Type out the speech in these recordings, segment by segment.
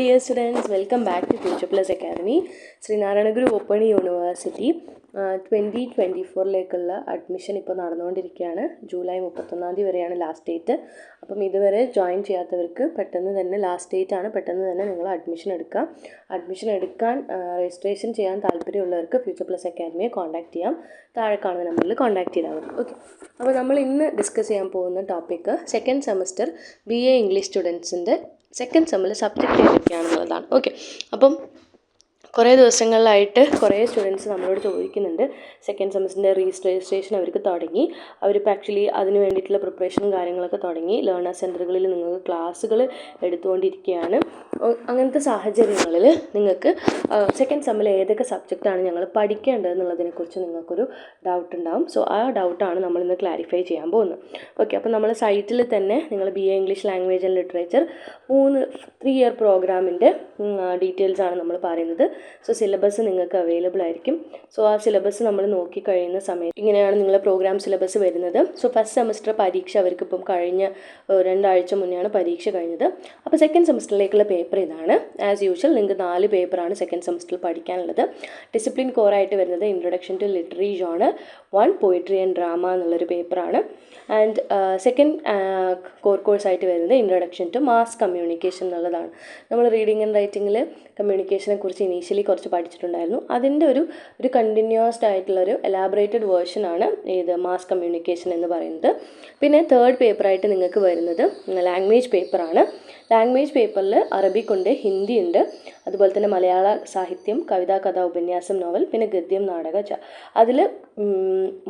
Students welcome back to future plus academy Sreenarayanaguru open university twenty twenty ഫോറിലേക്കുള്ള admission ഇപ്പോൾ നടന്നുകൊണ്ടിരിക്കുകയാണ്. July മുപ്പത്തൊന്നാം തീയതി വരെയാണ് ലാസ്റ്റ് ഡേറ്റ് അപ്പം ഇതുവരെ ജോയിൻ ചെയ്യാത്തവർക്ക് പെട്ടെന്ന് തന്നെ ലാസ്റ്റ് ഡേറ്റ് ആണ്. പെട്ടെന്ന് തന്നെ നിങ്ങൾ അഡ്മിഷൻ എടുക്കുക അഡ്മിഷൻ എടുക്കാൻ രജിസ്ട്രേഷൻ ചെയ്യാൻ താല്പര്യമുള്ളവർക്ക് ഫ്യൂച്ചർ പ്ലസ് അക്കാദമിയെ കോൺടാക്ട് ചെയ്യാം. താഴെ കാണുന്ന നമ്പറിൽ കോൺടാക്ട് ചെയ്താൽ മതി. ഓക്കെ അപ്പോൾ നമ്മൾ ഇന്ന് ഡിസ്കസ് ചെയ്യാൻ പോകുന്ന topic second semester B A English സ്റ്റുഡൻസിന്റെ second സെമ്മിൽ സബ്ജക്റ്റ് ഏതൊക്കെയാണെന്നുള്ളതാണ് ഓക്കെ അപ്പം കുറേ ദിവസങ്ങളിലായിട്ട് കുറേ സ്റ്റുഡൻസ് നമ്മളോട് ചോദിക്കുന്നുണ്ട്. സെക്കൻഡ് സെമസ്റ്ററിന്റെ രജിസ്ട്രേഷൻ അവർക്ക് തുടങ്ങി. അവരിപ്പോൾ ആക്ച്വലി അതിന് വേണ്ടിയിട്ടുള്ള പ്രിപ്പറേഷനും കാര്യങ്ങളൊക്കെ തുടങ്ങി. ലേണർ സെന്ററുകളിൽ നിങ്ങൾക്ക് ക്ലാസ്സുകൾ എടുത്തുകൊണ്ടിരിക്കുകയാണ്. അങ്ങനത്തെ സാഹചര്യങ്ങളിൽ നിങ്ങൾക്ക് സെക്കൻഡ് സെമ്മിൽ ഏതൊക്കെ സബ്ജക്റ്റാണ് ഞങ്ങൾ പഠിക്കേണ്ടത് എന്നുള്ളതിനെക്കുറിച്ച് നിങ്ങൾക്കൊരു ഡൗട്ട് ഉണ്ടാവും. സോ ആ ഡൗട്ടാണ് നമ്മൾ ഇന്ന് ക്ലാരിഫൈ ചെയ്യാൻ പോകുന്നത്. ഓക്കെ അപ്പോൾ നമ്മൾ സൈറ്റിൽ തന്നെ നിങ്ങൾ B A English language and literature മൂന്ന് ത്രീ ഇയർ പ്രോഗ്രാമിന്റെ ഡീറ്റെയിൽസ് ആണ് നമ്മൾ പറയുന്നത്. സോ സിലബസ് നിങ്ങൾക്ക് അവൈലബിൾ ആയിരിക്കും. സോ ആ സിലബസ് നമ്മൾ നോക്കി കഴിയുന്ന സമയത്ത് ഇങ്ങനെയാണ് നിങ്ങളുടെ പ്രോഗ്രാം സിലബസ് വരുന്നത്. സോ ഫസ്റ്റ് സെമസ്റ്റർ പരീക്ഷ അവർക്ക് ഇപ്പം കഴിഞ്ഞ രണ്ടാഴ്ച മുന്നെയാണ് പരീക്ഷ കഴിഞ്ഞത്. അപ്പോൾ സെക്കൻഡ് സെമസ്റ്ററിലേക്കുള്ള പേപ്പർ ഇതാണ്. ആസ് യൂഷ്വൽ നിങ്ങൾക്ക് നാല് പേപ്പറാണ് സെക്കൻഡ് സെമസ്റ്ററിൽ പഠിക്കാനുള്ളത്. ഡിസിപ്ലിൻ കോറായിട്ട് വരുന്നത് introduction to literary genre one poetry and drama എന്നുള്ളൊരു പേപ്പറാണ് ആൻഡ് സെക്കൻഡ് കോർ കോഴ്സായിട്ട് വരുന്നത് ഇൻട്രൊഡക്ഷൻ ടു മാസ് കമ്മ്യൂണിക്കേഷൻ എന്നുള്ളതാണ്. നമ്മൾ റീഡിങ് ആൻഡ് റൈറ്റിങ്ങിൽ കമ്മ്യൂണിക്കേഷനെ കുറിച്ച് ഇനീഷ്യലി കുറച്ച് പഠിച്ചിട്ടുണ്ടായിരുന്നു. അതിന്റെ ഒരു ഒരു കണ്ടിന്യൂസ്ഡ് ആയിട്ടുള്ള ഒരു എലാബറേറ്റഡ് ആണ് ഇത് മാസ് കമ്മ്യൂണിക്കേഷൻ എന്ന് പറയുന്നത്. പിന്നെ തേർഡ് പേപ്പറായിട്ട് നിങ്ങൾക്ക് വരുന്നത് ലാംഗ്വേജ് പേപ്പറാണ് ലാംഗ്വേജ് പേപ്പറിൽ അറബിക് ഉണ്ട് ഹിന്ദി ഉണ്ട് അതുപോലെ തന്നെ മലയാള സാഹിത്യം കവിതാ കഥാ ഉപന്യാസം നോവൽ പിന്നെ ഗദ്യം നാടക അതിൽ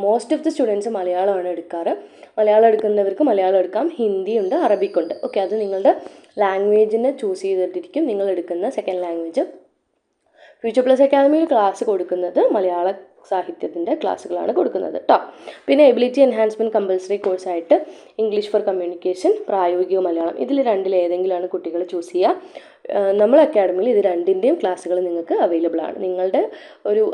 മോസ്റ്റ് ഓഫ് ദി സ്റ്റുഡൻസ് മലയാളമാണ് എടുക്കാറ്. മലയാളം എടുക്കുന്നവർക്ക് മലയാളം എടുക്കാം ഹിന്ദി ഉണ്ട് അറബിക് ഉണ്ട് ഓക്കെ അത് നിങ്ങളുടെ ലാംഗ്വേജിനെ ചൂസ് ചെയ്തിട്ടിരിക്കും. നിങ്ങൾ എടുക്കുന്ന സെക്കൻഡ് ലാംഗ്വേജ് ഫ്യൂച്ചർ പ്ലസ് അക്കാദമിയിൽ ക്ലാസ് കൊടുക്കുന്നത് മലയാള സാഹിത്യത്തിന്റെ ക്ലാസ്സുകളാണ് കൊടുക്കുന്നത് കേട്ടോ പിന്നെ എബിലിറ്റി എൻഹാൻസ്മെന്റ് കമ്പൽസറി കോഴ്സായിട്ട് ഇംഗ്ലീഷ് ഫോർ കമ്മ്യൂണിക്കേഷൻ പ്രായോഗിക മലയാളം. ഇതിൽ രണ്ടിൽ ഏതെങ്കിലുമാണ് കുട്ടികൾ ചൂസ് ചെയ്യുക. നമ്മൾ അക്കാഡമിയിൽ ഇത് രണ്ടിന്റെയും ക്ലാസ്സുകൾ നിങ്ങൾക്ക് അവൈലബിൾ ആണ്. നിങ്ങളുടെ ഒരു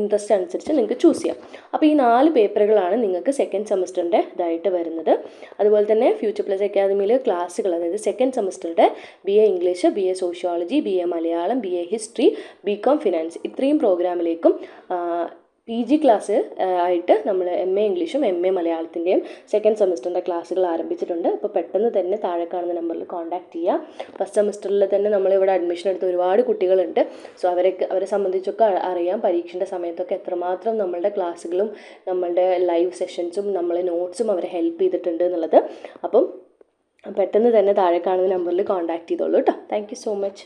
ഇൻട്രസ്റ്റ് അനുസരിച്ച് നിങ്ങൾക്ക് ചൂസ് ചെയ്യാം. അപ്പോൾ ഈ നാല് പേപ്പറുകളാണ് നിങ്ങൾക്ക് സെക്കൻഡ് സെമസ്റ്ററിന്റെ ഇതായിട്ട് വരുന്നത്. അതുപോലെ തന്നെ ഫ്യൂച്ചർ പ്ലസ് അക്കാദമിയിൽ ക്ലാസ്സുകൾ അതായത് second സെമസ്റ്ററുടെ B A English B A sociology B A Malayalam B A history B com finance ഇത്രയും പ്രോഗ്രാമിലേക്കും പി ജി ക്ലാസ് ആയിട്ട് നമ്മൾ എം എ ഇംഗ്ലീഷും എം എ മലയാളത്തിന്റെയും സെക്കൻഡ് സെമസ്റ്ററിന്റെ ക്ലാസ്സുകൾ ആരംഭിച്ചിട്ടുണ്ട്. അപ്പോൾ പെട്ടെന്ന് തന്നെ താഴെ കാണുന്ന നമ്പറിൽ കോൺടാക്ട് ചെയ്യുക ഫസ്റ്റ് സെമസ്റ്ററിൽ തന്നെ നമ്മളിവിടെ അഡ്മിഷൻ എടുത്ത ഒരുപാട് കുട്ടികളുണ്ട്. സോ അവരെ അവരെ സംബന്ധിച്ചൊക്കെ അറിയാം പരീക്ഷന്റെ സമയത്തൊക്കെ എത്രമാത്രം നമ്മളുടെ ക്ലാസ്സുകളും നമ്മളുടെ ലൈവ് സെഷൻസും നമ്മളെ നോട്ട്സും അവരെ ഹെൽപ്പ് ചെയ്തിട്ടുണ്ട് എന്നുള്ളത്. അപ്പം പെട്ടെന്ന് തന്നെ താഴെ കാണുന്ന നമ്പറിൽ കോൺടാക്ട് ചെയ്തോളൂ കേട്ടോ താങ്ക് സോ മച്ച്